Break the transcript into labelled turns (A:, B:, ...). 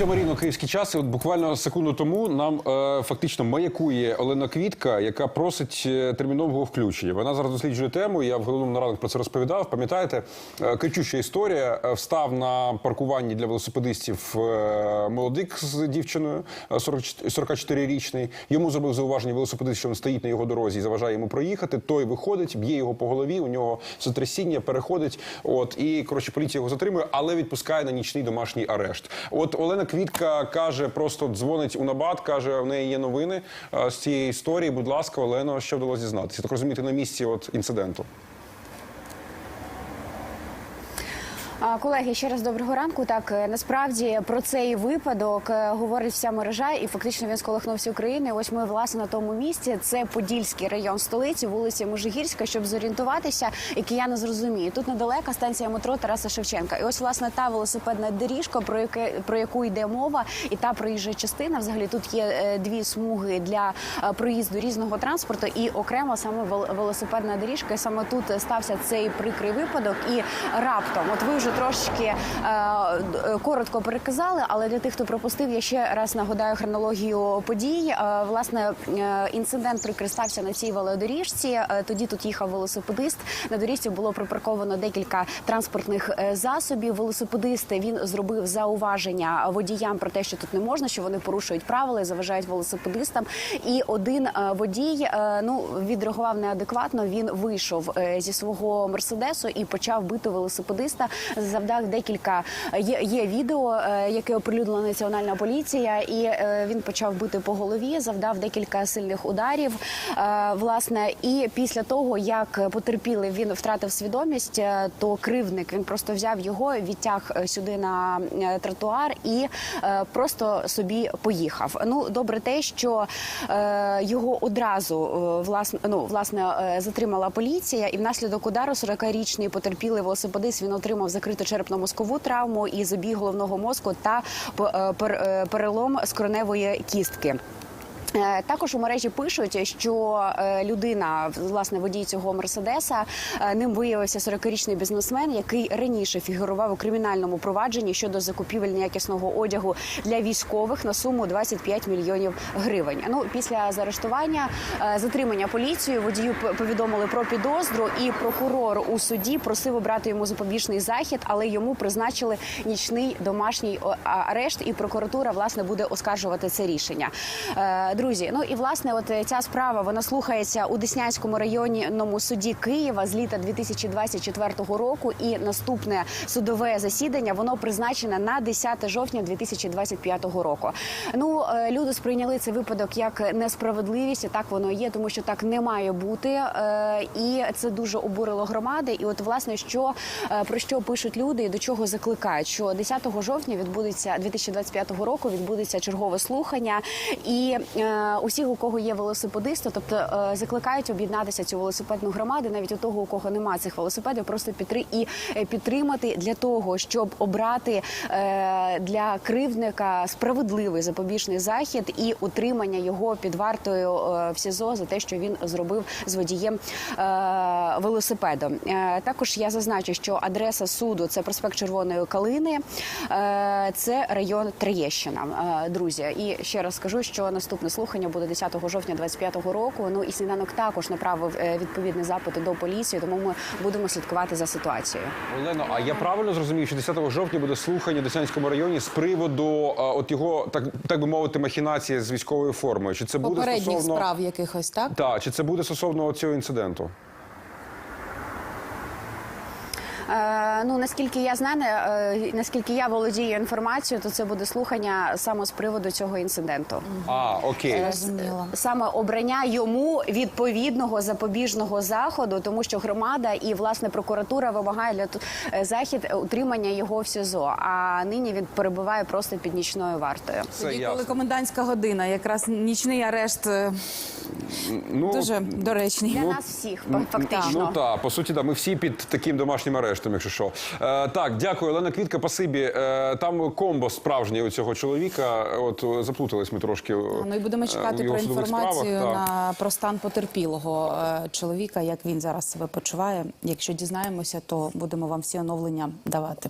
A: Рівно київський час. І от буквально секунду тому нам е, фактично маякує Олена Квітка, яка просить е, термінового включення. Вона зараз досліджує тему. Я в головному на ранок про це розповідав. Пам'ятаєте, е, кричуща історія. Е, Встав на паркуванні для велосипедистів е, молодик з дівчиною е, 44-річний. Йому зробив зауваження велосипедист, що він стоїть на його дорозі і заважає йому проїхати. Той виходить, б'є його по голові. У нього сотрясіння переходить. От і коротше, поліція його затримує, але відпускає на нічний домашній арешт. От Олена Квітка каже, просто дзвонить у Набат, каже, в неї є новини е, з цієї історії. Будь ласка, Олено, що вдалося дізнатися? Так розумієте, на місці от інциденту.
B: А, Колеги, ще раз доброго ранку. Так е, насправді про цей випадок е, говорить вся мережа, і фактично він сколихнувся України. Ось ми власне на тому місці. Це Подільський район столиці, вулиця Можигірська, щоб зорієнтуватися, і кияни зрозуміють. Тут недалека станція метро Тараса Шевченка. І ось власне та велосипедна доріжка, про яке про яку йде мова, і та проїжджа частина. Взагалі тут є е, дві смуги для проїзду різного транспорту, і окремо саме вел- велосипедна доріжка. Саме тут стався цей прикрий випадок. І раптом, от ви вже трошки е, е, коротко переказали, але для тих, хто пропустив, я ще раз нагадаю хронологію подій. Е, власне, інцидент прикристався на цій велодоріжці. Тоді тут їхав велосипедист. На доріжці було припарковано декілька транспортних засобів. Велосипедист він зробив зауваження водіям про те, що тут не можна, що вони порушують правила і заважають велосипедистам. І один водій ну відреагував неадекватно. Він вийшов зі свого мерседесу і почав бити велосипедиста. Завдав декілька є, є відео, е, яке оприлюднила національна поліція, і е, він почав бити по голові, завдав декілька сильних ударів. Е, Власне, і після того як потерпілий він втратив свідомість, то кривник він просто взяв його, відтяг сюди на тротуар і просто собі поїхав. Ну добре, те, що його одразу власне ну власне затримала поліція, і внаслідок удару 40-річний потерпілий велосипедист він отримав закриту черепно-мозкову травму і забій головного мозку та е, е, перелом скроневої кістки. Е, Також у мережі пишуть, що е, людина, власне, водій цього мерседеса, е, ним виявився 40-річний бізнесмен, який раніше фігурував у кримінальному провадженні щодо закупівель неякісного одягу для військових на суму 25 мільйонів гривень. Ну після заарештування затримання поліцією водію повідомили про підозру, і прокурор у суді просив обрати йому запобіжний захід, але йому призначили нічний домашній арешт, і прокуратура власне буде оскаржувати це рішення. Друзі, ну і власне, от е, ця справа вона слухається у Деснянському районному суді Києва з літа 2024 року. І наступне судове засідання воно призначене на 10 жовтня 2025 року. Ну е, люди сприйняли цей випадок як несправедливість, так воно є, тому що так не має бути. Е, І це дуже обурило громади. І от власне, що про що пишуть люди і до чого закликають, що 10 жовтня відбудеться 2025 року. Відбудеться чергове слухання, і усіх, у кого є велосипедисти, тобто е, закликають об'єднатися цю велосипедну громаду, навіть у того, у кого немає цих велосипедів, просто підтри і е, підтримати для того, щоб обрати е, для кривдника справедливий запобіжний захід і утримання його під вартою е, в СІЗО за те, що він зробив з водієм е, велосипедом. Е, також я зазначу, що адреса суду це проспект Червоної Калини, е, це район Троєщина. Е, друзі, і ще раз скажу, що наступне слухання буде 10 жовтня 2025 року. Ну і сніданок також направив відповідні відповідний запит до поліції, тому ми будемо слідкувати за ситуацією.
A: Олено, а я правильно зрозумів, що 10 жовтня буде слухання в Деснянському районі з приводу а, от його так так би мовити махінації з військовою формою? Чи це буде
C: Попередніх
A: стосовно
C: справ якихось, так?
A: Так, чи це буде стосовно цього інциденту?
B: Е, ну наскільки я знаю, е, наскільки я володію інформацією, то це буде слухання саме з приводу цього інциденту.
A: А, окей.
B: Саме обрання йому відповідного запобіжного заходу, тому що громада і власне прокуратура вимагає для е, захід е, утримання його в СІЗО. А нині він перебуває просто під нічною вартою.
A: Це
C: Тоді, коли комендантська година, якраз нічний арешт е,
A: Ну,
C: дуже доречний.
B: Для нас всіх фактично.
A: Ну так, по суті, да, ми всі під таким домашнім арештом, якщо що. Е, так, дякую, Олена Квітка, пасибі. Е, там комбо справжнє у цього чоловіка. От е, заплутались ми трошки.
C: Ну і будемо
A: е,
C: чекати про інформацію
A: справах,
C: на про стан потерпілого е, чоловіка, як він зараз себе почуває. Якщо дізнаємося, то будемо вам всі оновлення давати.